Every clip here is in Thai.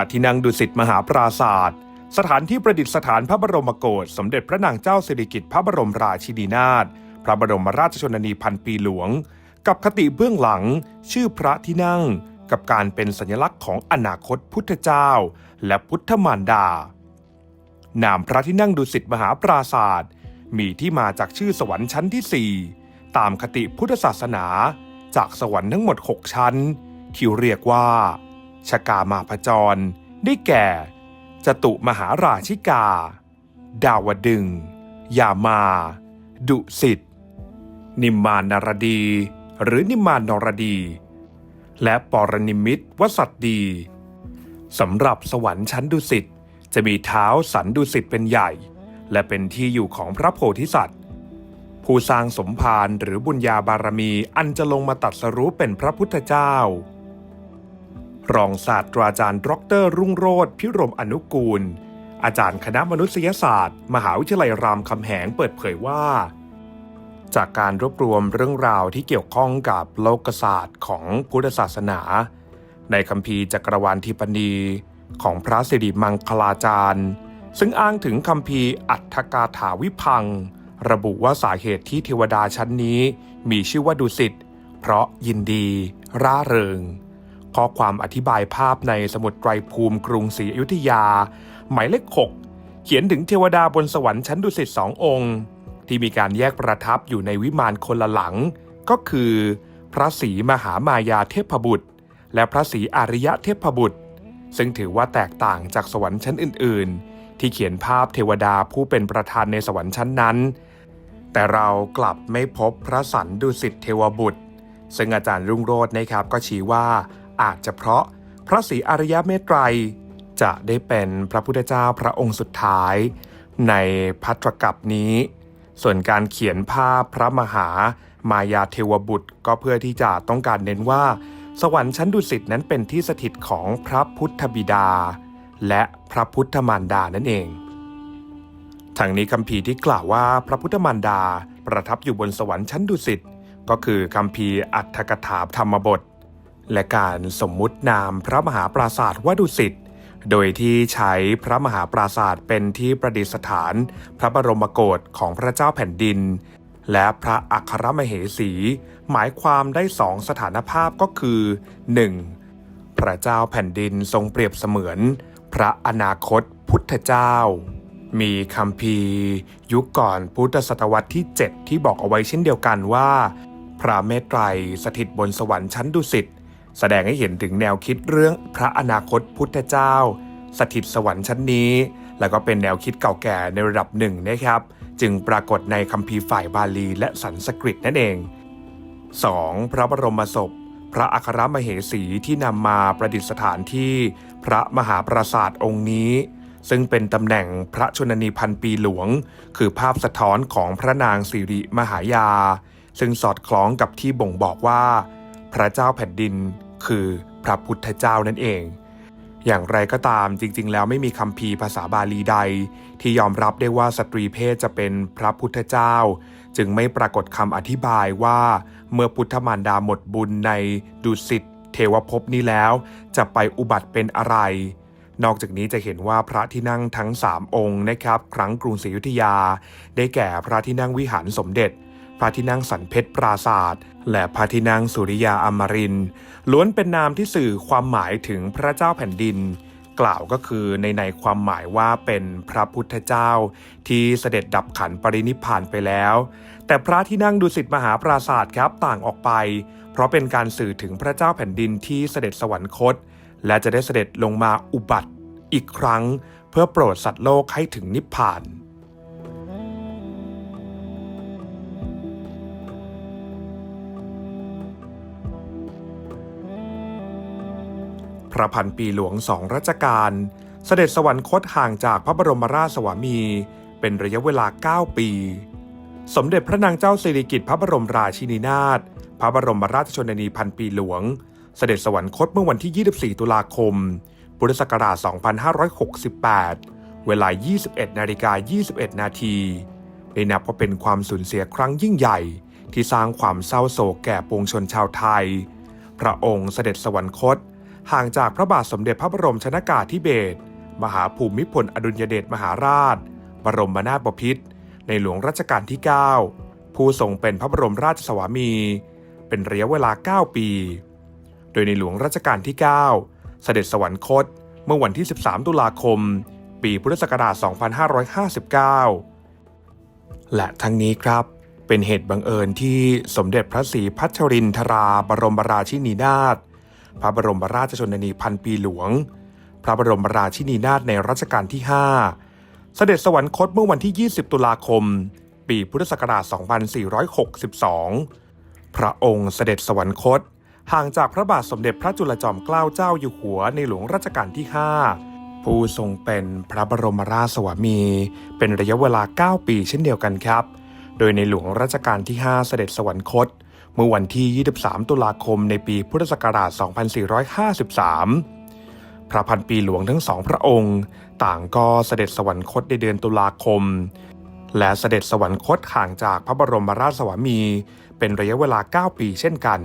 พระที่นั่งดุสิตมหาปราศาสตร์สถานที่ประดิษฐานพระบรมโกศสมเด็จพระนางเจ้าสิริกิติ์พระบรมราชินีนาถพระบรมราชชนนีพันปีหลวง กับคติเบื้องหลัง ชื่อพระที่นั่ง กับการเป็นสัญลักษณ์ของอนาคตพุทธเจ้า และพุทธมารดา นามพระที่นั่งดุสิตมหาปราศาสตร์มีที่มาจากชื่อสวรรค์ชั้นที่ 4 ตามคติพุทธศาสนา จากสวรรค์ทั้งหมด 6 ชั้น ที่เรียกว่า ชกามาพจร ได้แก่ จตุมหาราชิกา ดาวดึง ยามา ดุสิตนิมมานนารดี หรือนิมมานนรดี และปรนิมิตวสัตดีสำหรับสวรรค์ชั้นดุสิตจะมีเท้าสันดุสิตเป็นใหญ่ และเป็นที่อยู่ของพระโพธิสัตว์ ผู้สร้างสมภารหรือบุญญาบารมีอันจะลงมาตัดสรู้เป็นพระพุทธเจ้า รองศาสตราจารย์ดร รุ่งโรธพิรมอนุกูล อาจารย์คณะมนุษยศาสตร์ มหาวิทยาลัยรามคำแหงเปิดเผยว่า จากการรวบรวมเรื่องราวที่เกี่ยวข้องกับโลกศาสตร์ของพุทธศาสนา ในคัมภีร์จักรวาลทิปนีของพระสิริมังคลาจารย์ ซึ่งอ้างถึงคัมภีร์อัฏฐกาถาวิพัง ระบุว่าสาเหตุที่เทวดาชั้นนี้มีชื่อว่าดุสิตเพราะยินดี ร่าเริง ข้อความอธิบายภาพในสมุดไตรภูมิกรุงศรีอยุธยา หมายเลขหกเขียนถึงเทวดาบนสวรรค์ชั้นดุสิตสององค์ ที่มีการแยกประทับอยู่ในวิมานคนละหลัง ก็คือ พระศรีมหามายาเทพบุตร และพระศรีอาริยะเทพบุตร ซึ่งถือว่าแตกต่างจากสวรรค์ชั้นอื่น ๆ ที่เขียนภาพเทวดาผู้เป็นประธานในสวรรค์ชั้นนั้น แต่เรากลับไม่พบพระสันดุสิตเทวบุตร ซึ่งอาจารย์รุ่งโรจน์นะครับก็ชี้ว่า อาจจะเพราะพระศรีอริยเมตไตรยจะได้เป็นพระพุทธเจ้าพระองค์สุดท้าย ในพัตรกับนี้ ส่วนการเขียนภาพพระมหามายาเทวบุตรก็เพื่อที่จะต้องการเน้นว่า สวรรค์ชั้นดุสิตนั้นเป็นที่สถิตของพระพุทธบิดา และพระพุทธมารดานั่นเองทางนี้คำพีที่กล่าวว่าพระพุทธมารดาประทับอยู่บนสวรรค์ชั้นดุสิตก็คือคำพีอัฏฐกถาธรรมบท และการสมมุตินามพระมหาปราศาสตร์วดุสิตโดยที่ใช้พระมหาปราศาสตร์เป็นที่ประดิษฐาน พระบรมโกศของพระเจ้าแผ่นดิน และพระอัครมเหสี หมายความได้สองสถานภาพก็คือ 1. พระเจ้าแผ่นดินทรงเปรียบเสมือน พระอนาคตพุทธเจ้า มีคำพียุคก่อนพุทธศตวรรษที่ 7 ที่บอกเอาไว้เช่นเดียวกันว่า พระเมตไตรสถิตบนสวรรค์ชั้นดุสิต แสดงให้เห็นถึงแนวคิดเรื่องพระอนาคตพุทธเจ้า สถิตสวรรค์ชั้นนี้ แล้วก็เป็นแนวคิดเก่าแก่ในระดับหนึ่งนะครับ จึงปรากฏในคัมภีร์ฝ่ายบาลีและสันสกฤตนั่นเอง 2. พระบรมศพ พระอัครมเหสีที่นำมาประดิษฐานที่พระมหาปราสาทองค์นี้ ซึ่งเป็นตำแหน่งพระชนนีพันปีหลวง คือภาพสะท้อนของพระนางสิริมหายา ซึ่งสอดคล้องกับที่บ่งบอกว่า พระเจ้าแผ่นดิน คือพระพุทธเจ้านั่นเอง อย่างไรก็ตามจริง ๆ แล้วไม่มีคำพีภาษาบาลีใด ที่ยอมรับได้ว่าสตรีเพศจะเป็นพระพุทธเจ้า จึงไม่ปรากฏคำอธิบายว่า เมื่อพุทธมารดาหมดบุญในดุสิตเทวภพนี้แล้ว จะไปอุบัติเป็นอะไรนอกจากนี้จะเห็นว่าพระที่นั่งทั้ง 3 องค์นะครับ ครั้งกรุงศรีอยุธยา ได้แก่พระที่นั่งวิหารสมเด็จ พระที่นั่งสันเพชรปราศาสตร์และพระที่นั่งสุริยาอมรินล้วนเป็นนามที่สื่อความหมายถึงพระเจ้าแผ่นดิน กล่าวก็คือในในความหมายว่าเป็นพระพุทธเจ้า ที่เสด็จดับขันปรินิพพานไปแล้ว แต่พระที่นั่งดุสิตมหาปราศาสตร์ครับต่างออกไป เพราะเป็นการสื่อถึงพระเจ้าแผ่นดินที่เสด็จสวรรคต และจะได้เสด็จลงมาอุบัติอีกครั้ง เพื่อโปรดสัตว์โลกให้ถึงนิพพาน ระพันปีหลวงสองรัชกาล เสด็จสวรรคตห่างจากพระบรมราชสวามี เป็นระยะเวลา 9 ปี สมเด็จพระนางเจ้าสิริกิติ์พระบรมราชินีนาถพระบรมราชชนนีพันปีหลวง เสด็จสวรรคตเมื่อวันที่ 24 ตุลาคม พุทธศักราช 2568 เวลา 21นาฬิกา21 นาทีได้นับว่าเป็นความสูญเสียครั้งยิ่งใหญ่ ที่สร้างความเศร้าโศกแก่ปวงชนชาวไทย พระองค์เสด็จสวรรคต ห่างจากพระบาทสมเด็จพระบรมชนากาธิเบศรมหาภูมิพลอดุลยเดชมหาราช บรมนาถบพิตรในหลวงรัชกาลที่ 9 ผู้ทรงเป็นพระบรมราชสวามี เป็นระยะเวลา 9 ปี โดยในหลวงรัชกาลที่ 9 เสด็จสวรรคตเมื่อวันที่ 13 ตุลาคม ปีพุทธศักราช 2559 และทั้งนี้ครับ เป็นเหตุบังเอิญที่สมเด็จพระศรีพัชรินทราบรมราชินีนาถ พระบรมราชชนนีพันปีหลวง พระบรมราชินีนาถในรัชกาลที่ 5 เสด็จสวรรคตเมื่อวันที่ 20 ตุลาคม ปีพุทธศักราช 2462 พระองค์เสด็จสวรรคต ห่างจากพระบาทสมเด็จพระจุลจอมเกล้าเจ้าอยู่หัวในหลวงรัชกาลที่ 5 ผู้ทรงเป็นพระบรมราชสวามี เป็นระยะเวลา 9 ปีเช่นเดียวกันครับ โดยในหลวงรัชกาลที่ 5 เสด็จสวรรคต เมื่อวันที่ 23 ตุลาคมในปีพุทธศักราช 2453 พระพันปีหลวงทั้งสองพระองค์ ต่างก็เสด็จสวรรคตในเดือนตุลาคม และเสด็จสวรรคตห่างจากพระบรมราชสวามี เป็นระยะเวลา 9 ปีเช่นกัน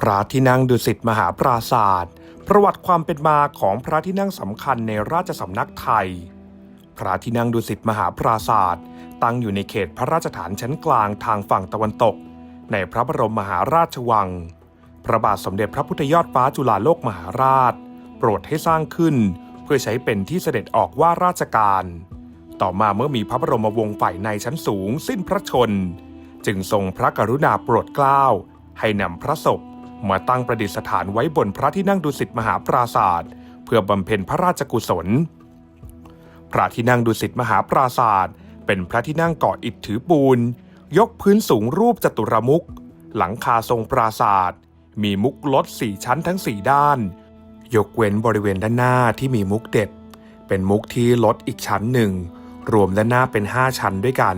พระที่นั่งดุสิตมหาปราศาสตร์ประวัติความเป็นมาของพระที่นั่งสำคัญในราชสำนักไทย พระที่นั่งดุสิตมหาปราศาสตร์ ตั้งอยู่ในเขตพระราชฐานชั้นกลางทางฝั่งตะวันตก ในพระบรมมหาราชวัง พระบาทสมเด็จพระพุทธยอดฟ้าจุฬาโลกมหาราช โปรดให้สร้างขึ้น เพื่อใช้เป็นที่เสด็จออกว่าราชการ ต่อมาเมื่อมีพระบรมวงศ์ฝ่ายในชั้นสูงสิ้นพระชน จึงทรงพระกรุณาโปรดเกล้า ให้นำพระศพมาตั้งประดิษฐานไว้บนพระที่นั่งดุสิตมหาปราศาสตร์เพื่อบำเพ็ญพระราชกุศล พระที่นั่งดุสิตมหาปราศาสตร์ เป็นพระที่นั่งเก่ออิฐถือปูน ยกพื้นสูงรูปจตุรมุขหลังคาทรงปราศาสตร์มีมุกลดสี่ชั้นทั้งสี่ด้าน ยกเว้นบริเวณด้านหน้าที่มีมุกเด็บ เป็นมุกที่ลดอีกชั้นหนึ่ง รวมด้านหน้าเป็น5ชั้นด้วยกัน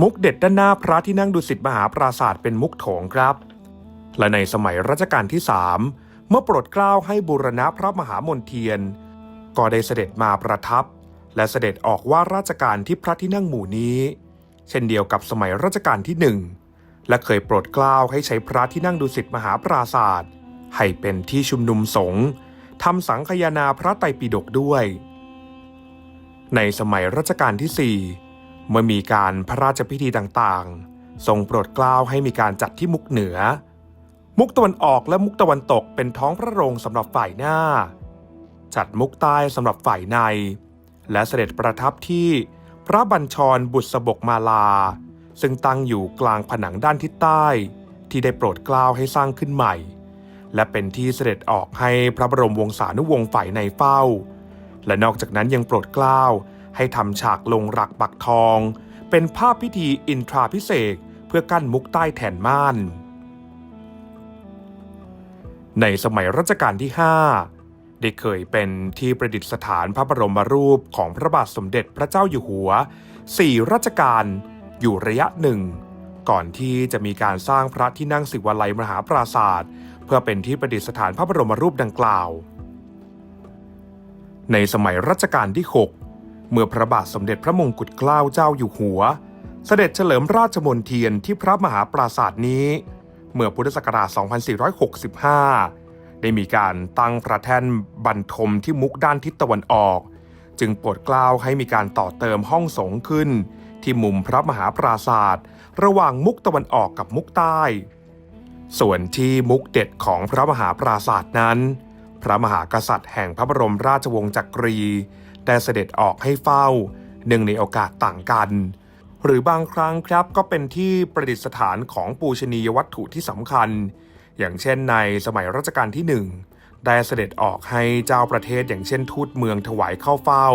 มุกเด็ดด้านหน้าพระที่นั่งดุสิตมหาปราศาสตร์เป็นมุกโถงครับ และในสมัยรัชกาลที่3เมื่อโปรดเกล้าให้บูรณะพระมหามนเทียน ก็ได้เสด็จมาประทับ และเสด็จออกว่าราชการที่พระที่นั่งหมู่นี้ เช่นเดียวกับสมัยรัชกาลที่หนึ่งและเคยโปรดเกล้าให้ใช้พระที่นั่งดุสิตมหาปราศาสตร์ให้เป็นที่ชุมนุมสงฆ์ทำสังคานาพระไตรปิฎกด้วย ในสมัยรัชกาลที่ 4 เมื่อมีการพระราชพิธีต่างๆ ทรงโปรดเกล้าให้มีการจัดที่มุกเหนือ มุกตะวันออกและมุกตะวันตกเป็นท้องพระโรงสำหรับฝ่ายหน้า จัดมุกใต้สำหรับฝ่ายใน และเสด็จประทับที่พระบัญชรบุษบกมาลา ซึ่งตั้งอยู่กลางผนังด้านทิศใต้ ที่ได้โปรดเกล้าให้สร้างขึ้นใหม่ และเป็นที่เสด็จออกให้พระบรมวงศานุวงศ์ฝ่ายในเฝ้า และนอกจากนั้นยังโปรดเกล้าให้ทำฉากลงรักปักทอง เป็นภาพพิธีอินทราพิเศษเพื่อกั้นมุกใต้แทนม่านในสมัยรัชกาลที่ 5 ได้เคยเป็นที่ประดิษฐานพระบรมรูปของพระบาทสมเด็จพระเจ้าอยู่หัวสี่รัชกาลอยู่ระยะหนึ่ง ก่อนที่จะมีการสร้างพระที่นั่งสิวลัยมหาปราศาสตร์เพื่อเป็นที่ประดิษฐานพระบรมรูปดังกล่าว ในสมัยรัชกาลที่ 6 เมื่อพระบาทสมเด็จพระมงกุฎเกล้าเจ้าอยู่หัว เสด็จเฉลิมราชมนเทียนที่พระมหาปราศาสตร์นี้ เมื่อพุทธศักราช 2465 ได้มีการตั้งพระแท่นบรรทมที่มุกด้านทิศตะวันออก จึงโปรดกล้าวให้มีการต่อเติมห้องสงฆ์ขึ้น ที่มุมพระมหาปราศาสตร์ระหว่างมุกตะวันออกกับมุกใต้ ส่วนที่มุกเด็ดของพระมหาปราศาสตร์นั้น พระมหากษัตริย์แห่งพระบรมราชวงศ์จักรีได้เสด็จออกให้เฝ้าเนื่งในโอกาสต่างกัน หรือบางครั้งครับก็เป็นที่ประดิษฐานของปูชนียวัตถุที่สำคัญ อย่างเช่นในสมัยรัชกาลที่หนึ่งได้เสด็จออกให้เจ้าประเทศอย่างเช่นทูตเมืองถวายเข้าเฝ้า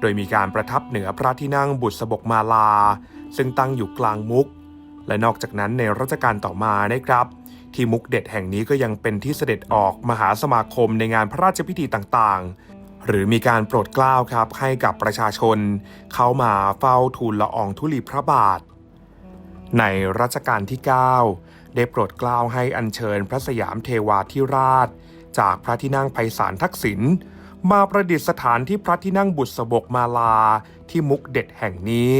โดยมีการประทับเหนือพระที่นั่งบุษบกมาลา ซึ่งตั้งอยู่กลางมุก และนอกจากนั้นในรัชกาลต่อมานะครับ ที่มุกเด็ดแห่งนี้ก็ยังเป็นที่เสด็จออกมหาสมาคมในงานพระราชพิธีต่างๆ หรือมีการโปรดเกล้าครับให้กับประชาชน เข้ามาเฝ้าทูลละอองธุลีพระบาทในรัชกาลที่ 9 ได้โปรดกล้าวให้อัญเชิญพระสยามเทวาธิราช จากพระที่นั่งไพศาลทักษิณมาประดิษฐานที่พระที่นั่งบุษบกมาลาที่มุกเด็ดแห่งนี้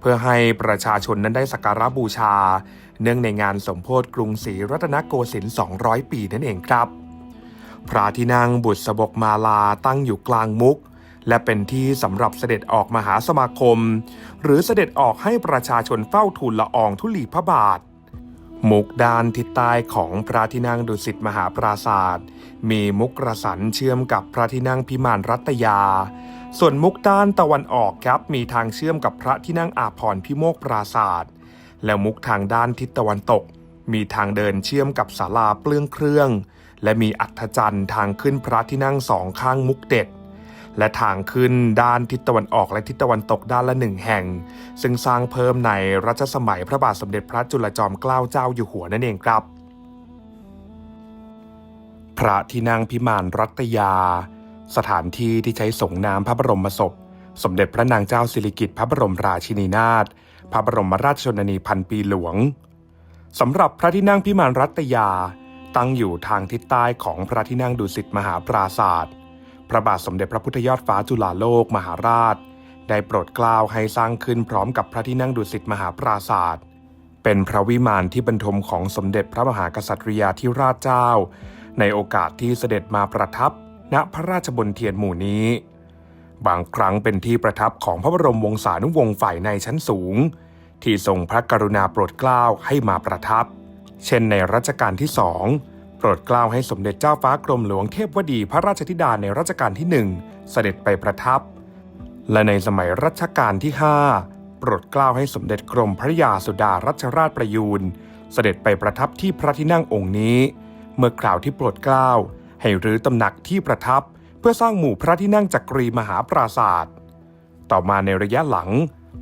เพื่อให้ประชาชนนั้นได้สักการะบูชา เนื่องในงานสมโพธิกรุงศรีรัตนโกสินทร์200 ปีนั่นเองครับ พระที่นั่งบุษบกมาลาตั้งอยู่กลางมุก และเป็นที่สำหรับเสด็จออกมหาสมาคม หรือเสด็จออกให้ประชาชนเฝ้าทูลละอองธุลีพระบาท มุกด้านทิศใต้ของพระที่นั่งดุสิตมหาปราศาสตร์มีมุกกระสันเชื่อมกับพระที่นั่งพิมานรัตยา ส่วนมุกด้านตะวันออกครับมีทางเชื่อมกับพระที่นั่งอาพรพิโมกปราศาสตร์แล้วมุกทางด้านทิศตะวันตก มีทางเดินเชื่อมกับศาลาเปลื้องเครื่อง และมีอัฐจันทร์ทางขึ้นพระที่นั่งสองข้างมุกเด็ด และทางขึ้นด้านทิศตะวันออกและทิศตะวันตกด้านละหนึ่งแห่ง ซึ่งสร้างเพิ่มในรัชสมัยพระบาทสมเด็จพระจุลจอมเกล้าเจ้าอยู่หัวนั่นเองครับ พระที่นั่งพิมานรัตยา สถานที่ที่ใช้ส่งน้ำพระบรมศพ สมเด็จพระนางเจ้าสิริกิติ์พระบรมราชินีนาถพระบรมราชชนนีพันปีหลวงสำหรับพระที่นั่งพิมานรัตยา ตั้งอยู่ทางทิศใต้ของพระที่นั่งดุสิตมหาปราศาสตร์ พระบาทสมเด็จพระพุทธยอดฟ้าจุฬาโลกมหาราช ได้โปรดเกล้าให้สร้างขึ้นพร้อมกับพระที่นั่งดุสิตมหาปราศาสตร์เป็นพระวิมานที่บรรทมของสมเด็จพระมหากษัตริยาธิราชเจ้า ในโอกาสที่เสด็จมาประทับ ณพระราชบนเทียนหมู่นี้ บางครั้งเป็นที่ประทับของพระบรมวงศานุวงศ์ฝ่ายในชั้นสูง ที่ทรงพระกรุณาโปรดเกล้าให้มาประทับ เช่นในรัชกาลที่สอง รดเกล้าให้สมเด็จเจ้าฟ้ากรมหลวงเทพวดีพระราชธิดาในรัชกาลที่หนึ่งเสด็จไปประทับ และในสมัยรัชกาลที่ 5 โปรดเกล้าให้สมเด็จกรมพระยาสุดารัชราชประยูนเสด็จไปประทับที่พระที่นั่งองค์นี้ เมื่อคราวที่โปรดเกล้าให้รื้อตำหนักที่ประทับ เพื่อสร้างหมู่พระที่นั่งจักรีมหาปราศาสตร์ต่อมาในระยะหลัง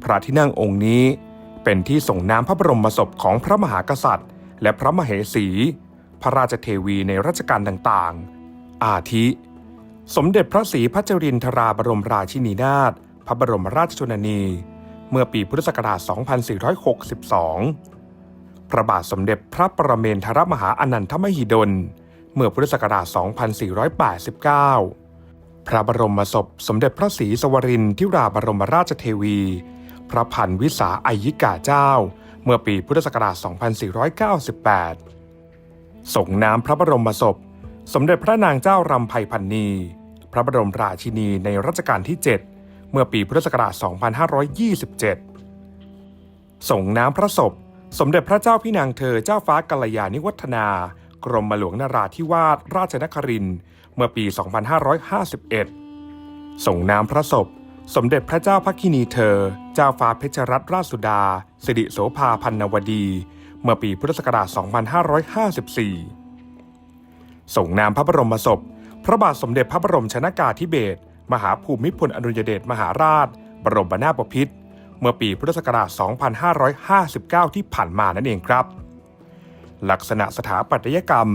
พระที่นั่งองค์นี้ เป็นที่ส่งน้ำพระบรมศพของพระมหากษัตริย์ และพระมเหสี พระราชเทวีในรัชกาลต่างๆ อาทิ สมเด็จพระศรีพัชรินทราบรมราชินีนาถพระบรมราชชนนี เมื่อปีพุทธศักราช 2462 พระบาทสมเด็จพระประเมนทรมหาอนันทมหิดล เมื่อพุทธศักราช 2489 พระบรมศพสมเด็จพระศรีสวรินทิราบรมราชเทวี พระพันวิสาอายิกาเจ้า เมื่อปีพุทธศักราช 2498 ส่งน้ำพระบรมศพ สมเด็จพระนางเจ้ารำไพพันนี พระบรมราชินีในรัชกาลที่ 7 เมื่อปีพุทธศักราช 2527 ส่งน้ำพระศพ สมเด็จพระเจ้าพี่นางเธอเจ้าฟ้ากัลยาณิวัฒนา กรมหลวงนราธิวาสราชนครินเมื่อปี 2551 ส่งน้ำพระศพ สมเด็จพระเจ้าพักคินีเธอ เจ้าฟ้าเพชรรัตนราชสุดา สิริโสภาพันนวดี เมื่อปีพุทธศักราช 2554 ส่งน้ำพระบรมศพ พระบาทสมเด็จพระบรมชนากาธิเบศรมหาภูมิพลอดุลยเดชมหาราช บรมนาถบพิตรเมื่อปีพุทธศักราช 2559 ที่ผ่านมานั่นเองครับ ลักษณะสถาปัตยกรรม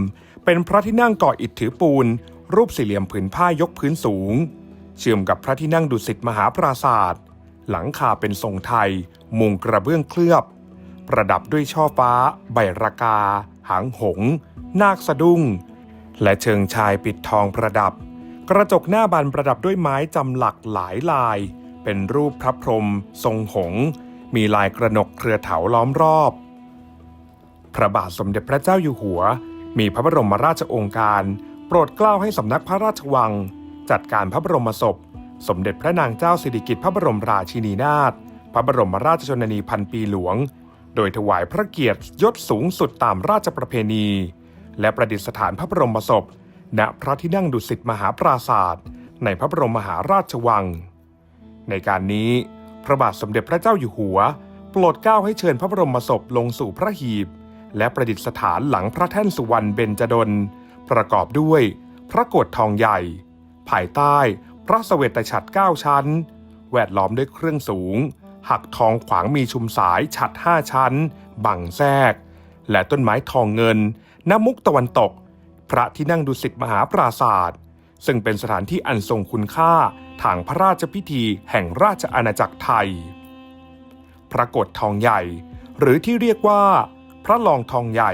เป็นพระที่นั่งก่ออิฐถือปูน รูปสี่เหลี่ยมผืนผ้ายกพื้นสูง เชื่อมกับพระที่นั่งดุสิตมหาปราศาสตร์หลังคาเป็นทรงไทย มุงกระเบื้องเคลือบ ประดับด้วยช่อฟ้า ใบรากา หางหงส์นาคสะดุ้ง และเชิงชายปิดทองประดับ กระจกหน้าบานประดับด้วยไม้จำหลักหลายลาย เป็นรูปพระพรหมทรงหงส์มีลายกระหนกเครือเถาล้อมรอบ พระบาทสมเด็จพระเจ้าอยู่หัว มีพระบรมราชโองการ โปรดเกล้าให้สำนักพระราชวัง จัดการพระบรมศพ สมเด็จพระนางเจ้าสิริกิติ์พระบรมราชินีนาถพระบรมราชชนนีพันปีหลวง โดยถวายพระเกียรติยศสูงสุดตามราชประเพณี และประดิษฐานพระบรมศพ ณพระที่นั่งดุสิตมหาปราศาสตร์ในพระบรมมหาราชวัง ในการนี้ พระบาทสมเด็จพระเจ้าอยู่หัว โปรดเกล้าให้เชิญพระบรมศพลงสู่พระหีบ และประดิษฐานหลังพระแท่นสุวรรณเบญจดล ประกอบด้วย พระโกฏทองใหญ่ ภายใต้ พระเสวตฉัตรเก้าชั้น แวดล้อมด้วยเครื่องสูง หักทองขวางมีชุมสายฉัดห้าชั้น บังแทรกและต้นไม้ทองเงินณมุกตะวันตก พระที่นั่งดุสิตมหาปราศาสตร์ซึ่งเป็นสถานที่อันทรงคุณค่าทางพระราชพิธีแห่งราชอาณาจักรไทย พระโกฏทองใหญ่ หรือที่เรียกว่า พระลองทองใหญ่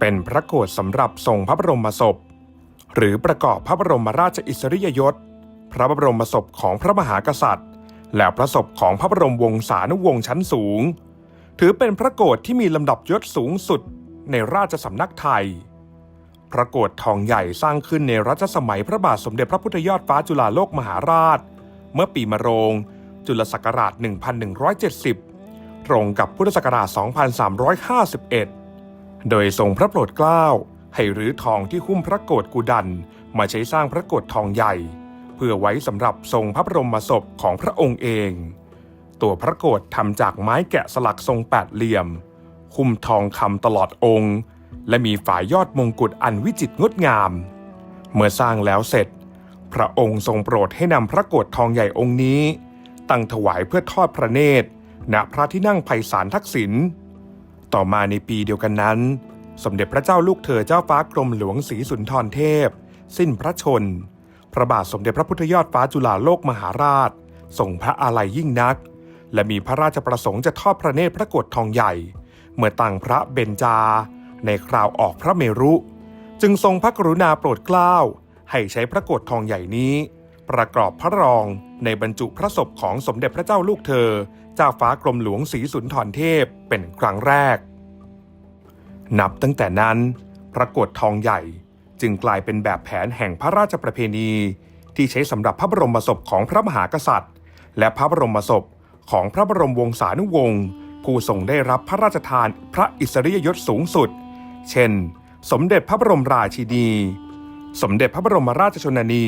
เป็นพระโกฏสำหรับทรงพระบรมศพ หรือประกอบพระบรมราชอิสริยยศ พระบรมศพของพระมหากษัตริย์ และพระศพของพระบรมวงศานุวงศ์ชั้นสูง ถือเป็นพระโกรธที่มีลำดับยศสูงสุดในราชสำนักไทย พระโกรธทองใหญ่สร้างขึ้นในรัชสมัยพระบาทสมเด็จพระพุทธยอดฟ้าจุฬาโลกมหาราช เมื่อปีมะโรง จุลศักราช 1170 ตรงกับพุทธศักราช 2351 โดยทรงพระโปรดเกล้าให้รื้อทองที่หุ้มพระโกรธกุดัน มาใช้สร้างพระโกรธทองใหญ่ เพื่อไว้สำหรับทรงพระบรมศพของพระองค์เอง ตัวพระโกรธทำจากไม้แกะสลักทรงแปดเหลี่ยม หุ้มทองคำตลอดองค์ และมีฝายยอดมงกุฎอันวิจิตรงดงาม เมื่อสร้างแล้วเสร็จ พระองค์ทรงโปรดให้นำพระโกรธทองใหญ่องค์นี้ ตั้งถวายเพื่อทอดพระเนตรณพระที่นั่งไพศาลทักษิณต่อมาในปีเดียวกันนั้น สมเด็จพระเจ้าลูกเธอเจ้าฟ้ากรมหลวงศรีสุนทรเทพ สิ้นพระชนม์ พระบาทสมเด็จพระพุทธยอดฟ้าจุฬาโลกมหาราชทรงพระอาลัยยิ่งนัก และมีพระราชประสงค์จะทอดพระเนตรพระกรธทองใหญ่ เมื่อตั้งพระเบญจา ในคราวออกพระเมรุ จึงทรงพระกรุณาโปรดเกล้า ให้ใช้พระกรธทองใหญ่นี้ ประกอบพระรองในบรรจุพระศพของสมเด็จพระเจ้าลูกเธอ เจ้าฟ้ากรมหลวงศรีสุนทรเทพเป็นครั้งแรก นับตั้งแต่นั้น พระกรธทองใหญ่ จึงกลายเป็นแบบแผนแห่งพระราชประเพณี ที่ใช้สำหรับพระบรมศพของพระมหากษัตริย์ และพระบรมศพของพระบรมวงศานุวงศ์ผู้ทรงได้รับพระราชทานพระอิสริยยศสูงสุด เช่น สมเด็จพระบรมราชินี สมเด็จพระบรมราชชนนี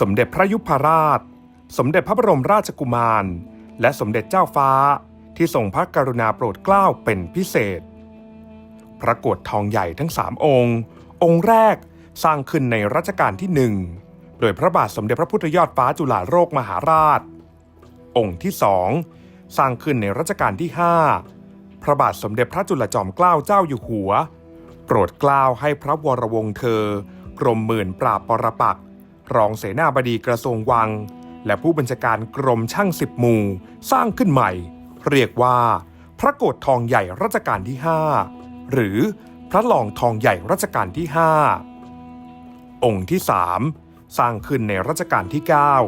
สมเด็จพระยุพราช สมเด็จพระบรมราชกุมาร และสมเด็จเจ้าฟ้าที่ทรงพระกรุณาโปรดเกล้าเป็นพิเศษ พระกรธทองใหญ่ทั้งสามองค์ องค์แรกสร้างขึ้นในรัชกาลที่หนึ่งโดยพระบาทสมเด็จพระพุทธยอดฟ้าจุฬาโลกมหาราช องค์ที่สองสร้างขึ้นในรัชกาลที่ 5 พระบาทสมเด็จพระจุลจอมเกล้าเจ้าอยู่หัว โปรดเกล้าให้พระวรวงศ์เธอ กรมหมื่นปราบปรปักรองเสนาบดีกระทรวงวัง และผู้บัญชาการกรมช่างสิบหมู่สร้างขึ้นใหม่ เรียกว่า พระโกรธทองใหญ่รัชกาลที่ 5 หรือ พระหลองทองใหญ่รัชกาลที่ 5 องค์ที่ 3 สร้างขึ้นในรัชกาลที่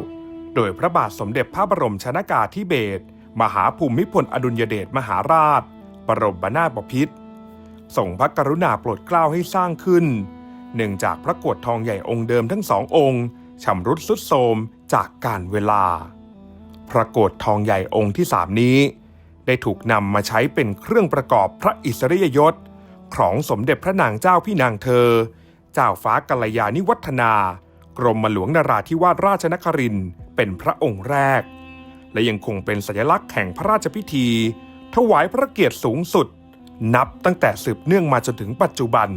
9 โดยพระบาทสมเด็จพระบรมชนากาธิเบศรมหาภูมิพลอดุลยเดชมหาราช บรมนาถบพิตรส่งพระกรุณาโปรดเกล้าให้สร้างขึ้น เนื่องจากพระกรธทองใหญ่องค์เดิมทั้งสององค์ชำรุดสุดโทรมจากการเวลา พระโกรธทองใหญ่องค์ที่สามนี้ ได้ถูกนำมาใช้เป็นเครื่องประกอบพระอิสริยยศ ของสมเด็จพระนางเจ้าพี่นางเธอ เจ้าฟ้ากัลยาณิวัฒนา กรมหลวงนาราธิวาสราชนครินเป็นพระองค์แรก และยังคงเป็นสัญลักษณ์แห่งพระราชพิธี ถวายพระเกียรติสูงสุด นับตั้งแต่สืบเนื่องมาจนถึงปัจจุบัน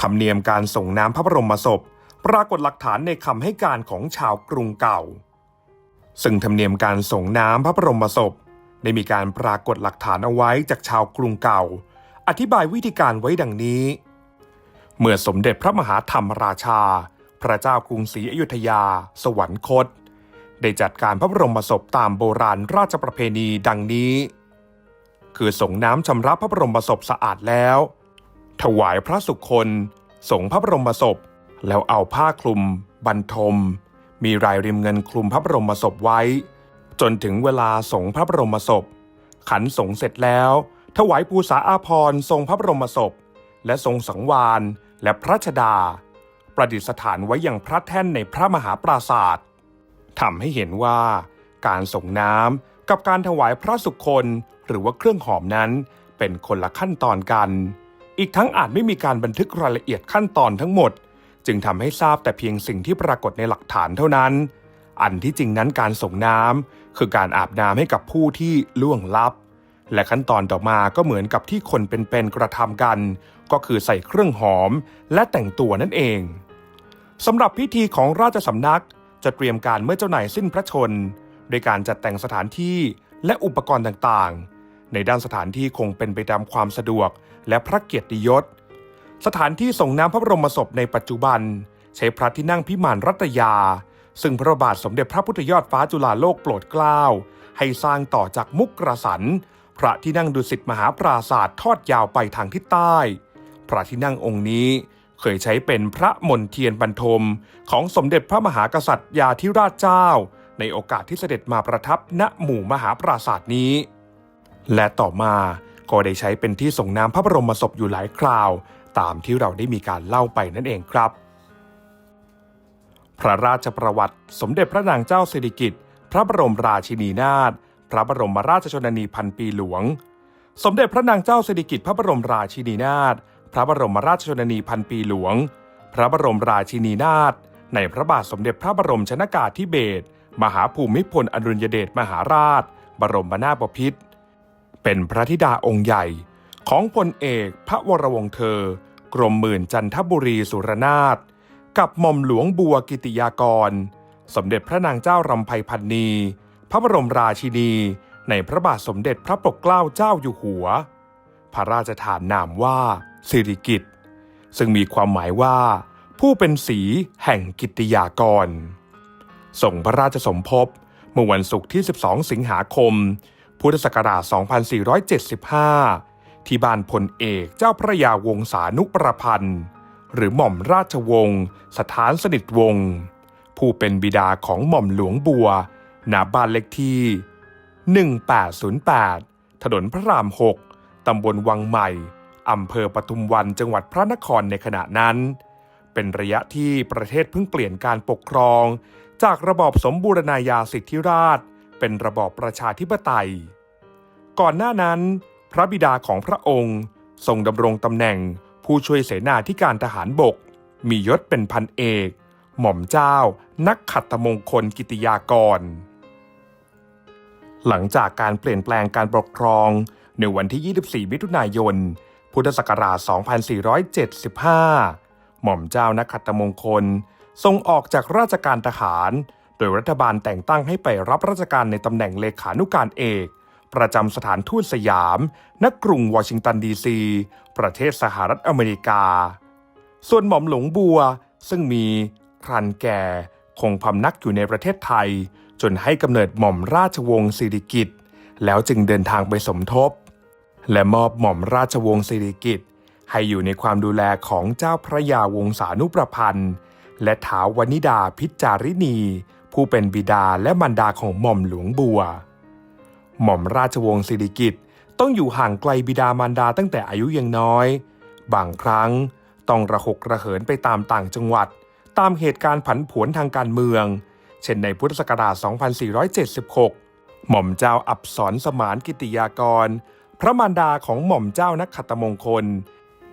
ธรรมเนียมการส่งน้ำพระบรมศพ ปรากฏหลักฐานในคำให้การของชาวกรุงเก่า ซึ่งธรรมเนียมการส่งน้ำพระบรมศพ ได้มีการปรากฏหลักฐานเอาไว้จากชาวกรุงเก่า อธิบายวิธีการไว้ดังนี้ เมื่อสมเด็จพระมหาธรรมราชา พระเจ้ากรุงศรีอยุธยา สวรรคต ได้จัดการพระบรมศพตามโบราณราชประเพณีดังนี้ คือส่งน้ำชำระพระบรมศพสะอาดแล้ว ถวายพระสุคนสงพระบรมศพ แล้วเอาผ้าคลุม บรรทม มีรายริมเงินคลุมพระบรมศพไว้ จนถึงเวลาสงพระบรมศพ ขันสงเสร็จแล้ว ถวายปูษาอาภรทรงพระบรมศพ และทรงสังวานและพระชดา ประดิษฐานไว้อย่างพระแท่นในพระมหาปราศาสตร์ทำให้เห็นว่า การส่งน้ำกับการถวายพระสุคนหรือว่าเครื่องหอมนั้นเป็นคนละขั้นตอนกัน อีกทั้งอาจไม่มีการบันทึกรายละเอียดขั้นตอนทั้งหมด จึงทำให้ทราบแต่เพียงสิ่งที่ปรากฏในหลักฐานเท่านั้น อันที่จริงนั้นการส่งน้ำคือการอาบน้ำให้กับผู้ที่ล่วงลับ และขั้นตอนต่อมาก็เหมือนกับที่คนเป็นๆกระทำกัน ก็คือใส่เครื่องหอมและแต่งตัวนั่นเองสำหรับพิธีของราชสำนักจะเตรียมการเมื่อเจ้านายสิ้นพระชน โดยการจัดแต่งสถานที่และอุปกรณ์ต่างๆ ในด้านสถานที่คงเป็นไปตามความสะดวกและพระเกียรติยศ สถานที่ส่งน้ำพระบรมศพในปัจจุบัน ใช้พระที่นั่งพิมานรัตยา ซึ่งพระบาทสมเด็จพระพุทธยอดฟ้าจุฬาโลกโปรดเกล้า ให้สร้างต่อจากมุกกระสัน พระที่นั่งดุสิตมหาปราศาสตร์ทอดยาวไปทางทิศใต้ พระที่นั่งองค์นี้เคยใช้เป็นพระมนเทียนบรรทม ของสมเด็จพระมหากษัตริยาธิราชเจ้า ในโอกาสที่เสด็จมาประทับณหมู่มหาปราศาสตร์นี้ และต่อมาก็ได้ใช้เป็นที่ส่งน้ำพระบรมศพอยู่หลายคราว ตามที่เราได้มีการเล่าไปนั่นเองครับ พระราชประวัติสมเด็จพระนางเจ้าสิริกิติ์พระบรมราชินีนาถพระบรมราชชนนีพันปีหลวง สมเด็จพระนางเจ้าสิริกิติ์พระบรมราชินีนาถพระบรมราชชนนีพันปีหลวง พระบรมราชินีนาถในพระบาทสมเด็จพระบรมชนากาธิเบศรมหาภูมิพลอดุลยเดชมหาราช บรมนาถบพิตรเป็นพระธิดาองค์ใหญ่ ของพลเอกพระวรวงเธอ กรมหมื่นจันทบุรีสุรนาถกับหม่อมหลวงบัวกิติยากร สมเด็จพระนางเจ้ารำไพพันนี พระบรมราชินี ในพระบาทสมเด็จพระปกเกล้าเจ้าอยู่หัว พระราชทานนามว่าสิริกิตซึ่งมีความหมายว่า ผู้เป็นสีแห่งกิตติยากร ส่งพระราชสมภพเมื่อวันศุกร์ที่ 12 สิงหาคม พุทธศักราช 2475 ที่บ้านพลเอกเจ้าพระยาวงศานุประพันธ์ หรือหม่อมราชวงศ์สถานสนิทวงศ์ผู้เป็นบิดาของหม่อมหลวงบัวณบ้านเลขที่ 1808 ถนนพระราม 6 ตำบลวังใหม่ อำเภอปทุมวันจังหวัดพระนครในขณะนั้น เป็นระยะที่ประเทศเพิ่งเปลี่ยนการปกครอง จากระบอบสมบูรณาญาสิทธิราช เป็นระบอบประชาธิปไตย ก่อนหน้านั้น พระบิดาของพระองค์ทรงดำรงตำแหน่งผู้ช่วยเสนาธิการทหารบก มียศเป็นพันเอก หม่อมเจ้า นักขัตตมงคลกิติยากร หลังจากการเปลี่ยนแปลงการปกครองในวันที่ 24 มิถุนายน พุทธศักราช 2475 หม่อมเจ้านักขัตมงคล ทรงออกจากราชการทหาร โดยรัฐบาลแต่งตั้งให้ไปรับราชการในตำแหน่งเลขานุการเอก ประจำสถานทูตสยาม ณ กรุงวอชิงตันดีซี ประเทศสหรัฐอเมริกา ส่วนหม่อมหลวงบัวซึ่งมีครันแก่คงพำนักอยู่ในประเทศไทย จนให้กำเนิดหม่อมราชวงศ์สิริกิติ์แล้วจึงเดินทางไปสมทบ และมอบหม่อมราชวงศ์สิริกิติ์ให้อยู่ในความดูแลของเจ้าพระยาวงศานุประพันธ์ และท้าววนิดาพิจารินีผู้เป็นบิดาและมารดาของหม่อมหลวงบัว หม่อมราชวงศ์สิริกิติ์ต้องอยู่ห่างไกลบิดามารดาตั้งแต่อายุยังน้อย บางครั้งต้องระหกระเหินไปตามต่างจังหวัด ตามเหตุการณ์ผันผวนทางการเมือง เช่นในพุทธศักราช 2476 หม่อมเจ้าอับสรสมานกิติยากร พระมารดาของหม่อมเจ้านักขัตตมงคล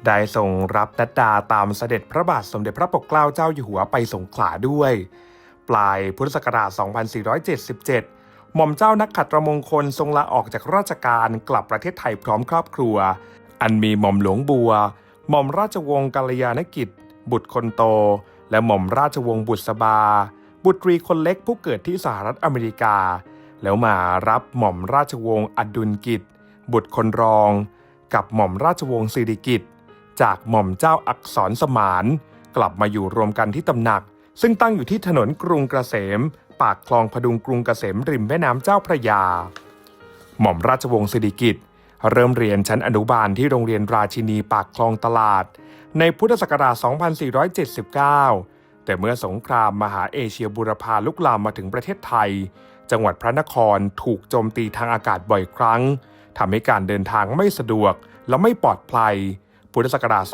ได้ทรงรับนัดดาตามเสด็จพระบาทสมเด็จพระปกเกล้าเจ้าอยู่หัวไปสงขลาด้วย ปลายพุทธศักราช 2477 หม่อมเจ้านักขัตรมงคลทรงลาออกจากราชการกลับประเทศไทยพร้อมครอบครัว อันมีหม่อมหลวงบัว หม่อมราชวงศ์กัลยาณกิจ บุตรคนโต และหม่อมราชวงศ์บุษบา บุตรีคนเล็กผู้เกิดที่สหรัฐอเมริกา แล้วมารับหม่อมราชวงศ์อดุลกิจ บุตรคนรอง กับหม่อมราชวงศ์สิริกิตจากหม่อมเจ้าอักษรสมาน กลับมาอยู่รวมกันที่ตำหนัก ซึ่งตั้งอยู่ที่ถนนกรุงเกษม ปากคลองพดุงกรุงเกษมริมแม่น้ำเจ้าพระยา หม่อมราชวงศ์สิริกิติ์เริ่มเรียนชั้นอนุบาลที่โรงเรียนราชินีปากคลองตลาด ในพุทธศักราช 2479 แต่เมื่อสงครามมหาเอเชียบูรพาลุกลามมาถึงประเทศไทย จังหวัดพระนครถูกโจมตีทางอากาศบ่อยครั้งทำให้การเดินทางไม่สะดวกและไม่ปลอดภัย พุทธศักราช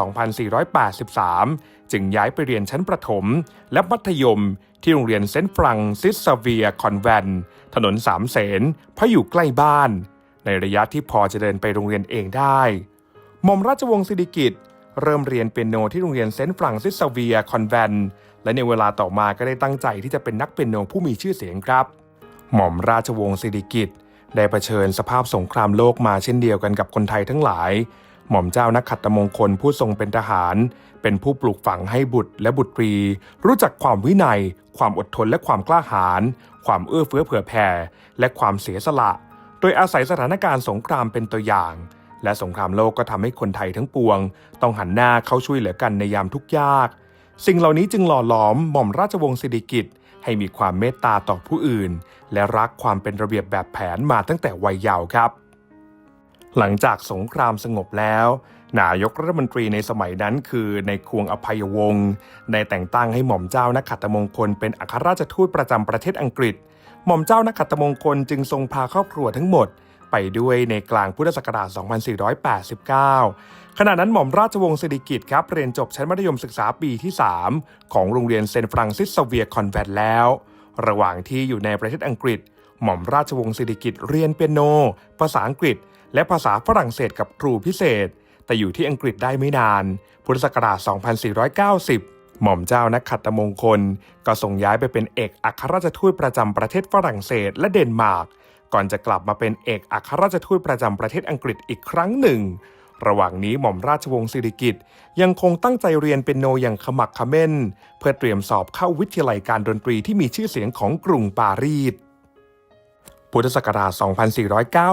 2483 จึงย้ายไปเรียนชั้นประถม และมัธยมที่โรงเรียนเซนต์ฟรังซิสซาเวียคอนแวนถนนสามเสนเพราะอยู่ใกล้บ้าน ในระยะที่พอจะเดินไปโรงเรียนเองได้หม่อมราชวงศ์สิริกิติ์เริ่มเรียนเปียโนที่โรงเรียนเซนต์ฟรังซิสซาเวียคอนแวนและในเวลาต่อมาก็ได้ตั้งใจที่จะเป็นนักเปียโนผู้มีชื่อเสียงครับ หม่อมราชวงศ์สิริกิติ์ได้เผชิญสภาพสงครามโลกมาเช่นเดียวกันกับคนไทยทั้งหลาย หม่อมเจ้านักขัตตมงคลผู้ทรงเป็นทหาร เป็นผู้ปลูกฝังให้บุตรและบุตรี รู้จักความวินัย ความอดทนและความกล้าหาญความเอื้อเฟื้อเผื่อแผ่ และความเสียสละ โดยอาศัยสถานการณ์สงครามเป็นตัวอย่าง และสงครามโลกก็ทำให้คนไทยทั้งปวง ต้องหันหน้าเข้าช่วยเหลือกันในยามทุกยาก สิ่งเหล่านี้จึงหล่อหลอมหม่อมราชวงศ์สิริกิติ์ให้มีความเมตตาต่อผู้อื่น และรักความเป็นระเบียบแบบแผนมาตั้งแต่วัยเยาว์ครับ หลังจากสงครามสงบแล้ว นายกรัฐมนตรีในสมัยนั้นคือในควงอภัยวงศ์ได้แต่งตั้งให้หม่อมเจ้านักขัตมงคลเป็นอัครราชทูตประจำประเทศอังกฤษ หม่อมเจ้านักขัตมงคลจึงทรงพาครอบครัวทั้งหมด ไปด้วยในกลางพุทธศักราช 2489 ขณะนั้นหม่อมราชวงศ์สิริกิติ์ครับเรียนจบชั้นมัธยมศึกษาปีที่ 3 ของโรงเรียนเซนฟรังซิสเวียคอนแวนต์แล้ว ระหว่างที่อยู่ในประเทศอังกฤษ หม่อมราชวงศ์สิริกิติ์เรียนเปียโน ภาษาอังกฤษ และภาษาฝรั่งเศสกับครูพิเศษ แต่อยู่ที่อังกฤษได้ไม่นาน พุทธศักราช 2490 หม่อมเจ้านักขัตมงคล ก็ส่งย้ายไปเป็นเอกอัครราชทูตประจำประเทศฝรั่งเศสและเดนมาร์ก ก่อนจะกลับมาเป็นเอกอัครราชทูตประจำประเทศอังกฤษอีกครั้งหนึ่ง ระหว่างนี้หม่อมราชวงศ์สิริกิติ์ยังคงตั้งใจเรียนเป็นโนอย่างขมักเขม้น เพื่อเตรียมสอบเข้าวิทยาลัยการดนตรีที่มีชื่อเสียงของกรุงปารีสพุทธศักราช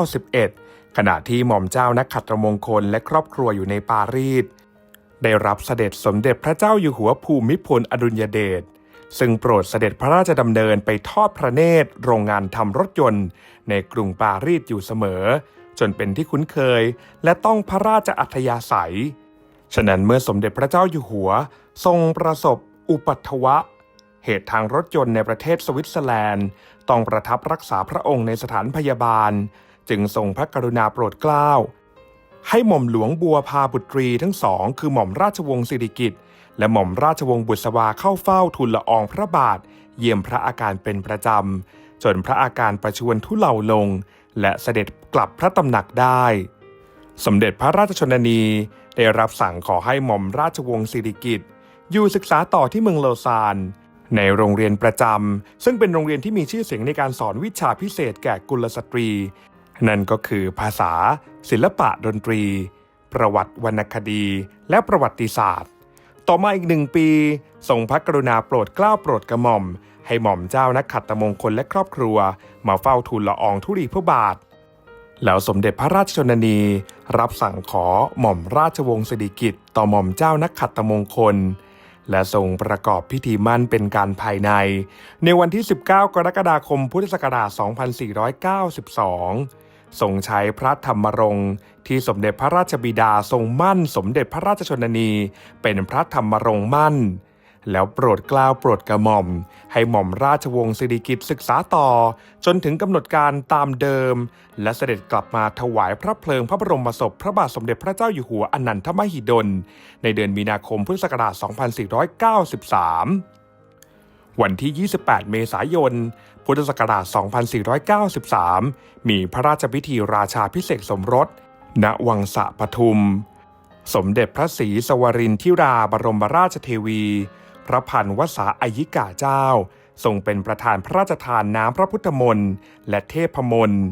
2491 ขณะที่หม่อมเจ้านักขัตมงคลและครอบครัวอยู่ในปารีส ได้รับเสด็จสมเด็จพระเจ้าอยู่หัวภูมิพลอดุลยเดชซึ่งโปรดเสด็จพระราชดำเนินไปทอดพระเนตร โรงงานทำรถยนต์ ในกรุงปารีสอยู่เสมอ จนเป็นที่คุ้นเคย และต้องพระราชอัธยาศัย ฉะนั้นเมื่อสมเด็จพระเจ้าอยู่หัว ทรงประสบ อุปัตวะ เหตุทางรถยนต์ในประเทศสวิตเซอร์แลนด์ ต้องประทับรักษาพระองค์ในสถานพยาบาล จึงทรงพระกรุณาโปรดเกล้าให้หม่อมหลวงบัวพาบุตรีทั้งสองคือหม่อมราชวงศ์สิริกิติ์และหม่อมราชวงศ์บุษบาเข้าเฝ้าทูลละอองพระบาท เยี่ยมพระอาการเป็นประจำ จนพระอาการประชวรทุเลาลง และเสด็จกลับพระตำหนักได้ สมเด็จพระราชชนนีได้รับสั่งขอให้หม่อมราชวงศ์สิริกิติ์อยู่ศึกษาต่อที่เมืองโลซานในโรงเรียนประจำ ซึ่งเป็นโรงเรียนที่มีชื่อเสียงในการสอนวิชาพิเศษแก่กุลสตรี นั่นก็คือภาษา ศิลปะดนตรี ประวัติวรรณคดี และประวัติศาสตร์ ต่อมาอีกหนึ่งปีทรงพระกรุณาโปรดเกล้าโปรดกระหม่อม ให้หม่อมเจ้านักขัตมงคลและครอบครัว มาเฝ้าทูลละอองธุรีพระบาทแล้วสมเด็จพระราชชนนี รับสั่งขอหม่อมราชวงศ์สิริกิติ์ต่อหม่อมเจ้านักขัตมงคล และทรงประกอบพิธีมั่นเป็นการภายใน ในวันที่ 19 กรกฎาคมพุทธศักราช 2492 ทรงใช้พระธรรมรงค์ที่สมเด็จพระราชบิดาทรงมั่นสมเด็จพระราชชนนี เป็นพระธรรมรงค์มั่น แล้วโปรดกล้าวโปรดกระหม่อม ให้หม่อมราชวงศ์สิริกิติ์ศึกษาต่อ จนถึงกำหนดการตามเดิม และเสด็จกลับมาถวายพระเพลิงพระบรมศพพระบาทสมเด็จพระเจ้าอยู่หัวอนันทมหิดล ในเดือนมีนาคมพุทธศักราช 2493 วันที่ 28 เมษายน พุทธศักราช 2493 มีพระราชพิธีราชาพิเศษสมรส ณ วังสะปทุม สมเด็จพระศรีสวรินทิราบรมราชเทวี พระพันวษาอายิกาเจ้า ทรงเป็นประธานพระราชทานน้ำพระพุทธมนต์และเทพมนต์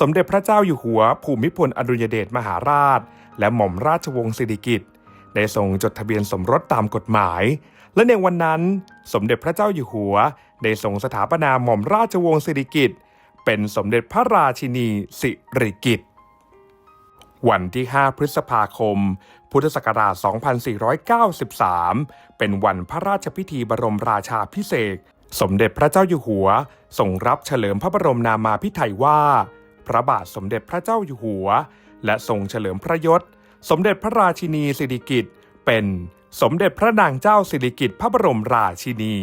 สมเด็จพระเจ้าอยู่หัวภูมิพลอดุลยเดชมหาราช และหม่อมราชวงศ์สิริกิติ์ได้ทรงจดทะเบียนสมรสตามกฎหมาย และในวันนั้น สมเด็จพระเจ้าอยู่หัว ได้ทรงสถาปนาหม่อมราชวงศ์สิริกิติ์เป็นสมเด็จพระราชินีสิริกิติ์วันที่ 5 พฤษภาคม พุทธศักราช 2493 เป็นวันพระราชพิธีบรมราชาพิเศษ สมเด็จพระเจ้าอยู่หัวทรงรับเฉลิมพระบรมนามาพิไทยว่า พระบาทสมเด็จพระเจ้าอยู่หัว และทรงเฉลิมพระยศ สมเด็จพระราชินีสิริกิติ์เป็น สมเด็จพระนางเจ้าสิริกิติ์พระบรมราชินี